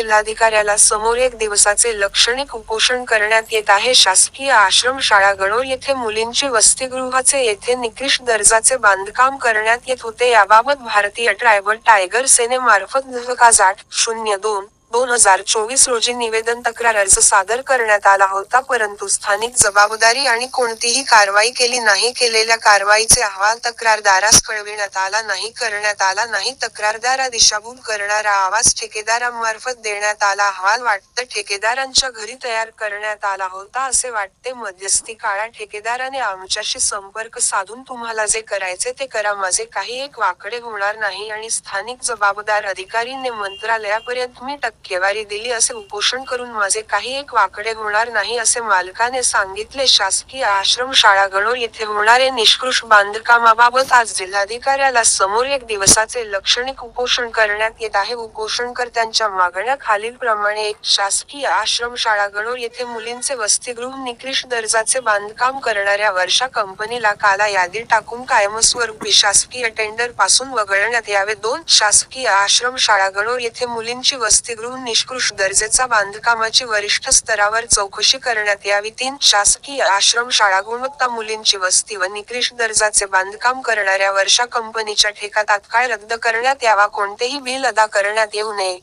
जिल्हाधिकाऱ्याला समोर एक दिवसाचे लक्षणिक उपोषण करण्यात येत आहे. शासकीय आश्रम शाळा गणोर येथे मुलींची वसतिगृहाचे येथे निकृष्ट दर्जाचे बांधकाम करण्यात येत होते. याबाबत भारतीय ट्रायबल टायगर सेनेमार्फत दहकाज आठ शून्य दोन दोन हजार चोवीस रोजी निवेदन तक्रार अर्ज सादर करण्यात आला होता परंतु स्थानिक जबाबदारी आणि कोणतीही कारवाई केली नाही केलेल्या कारवाईचे अहवाल तक्रारदारास कळविण्यात आला नाही करण्यात आला नाही. तक्रारदारा दिशाभूल करणारा आवाज ठेकेदारांमार्फत देण्यात आला. अहवाल वाटतं ठेकेदारांच्या घरी तयार करण्यात आला होता असे वाटते. मध्यस्थी काळा ठेकेदाराने आमच्याशी संपर्क साधून तुम्हाला जे करायचे ते करा. माझे काही एक वाकडे होणार नाही आणि स्थानिक जबाबदार अधिकारीने मंत्रालयापर्यंत मी टक्केवारी दिली असे उपोषण करून माझे काही एक वाकडे होणार नाही असे मालकाने सांगितले. शासकीय आश्रमशाळा गणोर येथे होणारे निष्कृष बांधकामाबाबत आज जिल्हाधिकाऱ्याला समोर एक दिवसाचे लक्षणिक उपोषण करण्यात येत आहे. उपोषणकर्त्यांच्या मागण्या खालीलप्रमाणे एक शासकीय आश्रमशाळा गणोर येथे मुलींचे वसतिगृह निकृष्ट दर्जाचे बांधकाम करणाऱ्या वर्षा कंपनीला काला यादी टाकून कायमस्वरूपी शासकीय टेंडरपासून वगळण्यात यावे. दोन शासकीय आश्रमशाळा गणोर येथे मुलींची वसतिगृह निष्कृष्ट दर्जाचा बांधकामाची वरिष्ठ स्तरावर चौकशी करण्यात यावी. तीन शासकीय आश्रमशाळा गुणवत्ता मुलींची वस्ती व निकृष्ट दर्जाचे बांधकाम करणाऱ्या वर्षा कंपनीच्या ठेका तात्काळ रद्द करण्यात यावा. कोणतेही बिल अदा करण्यात येऊ नये.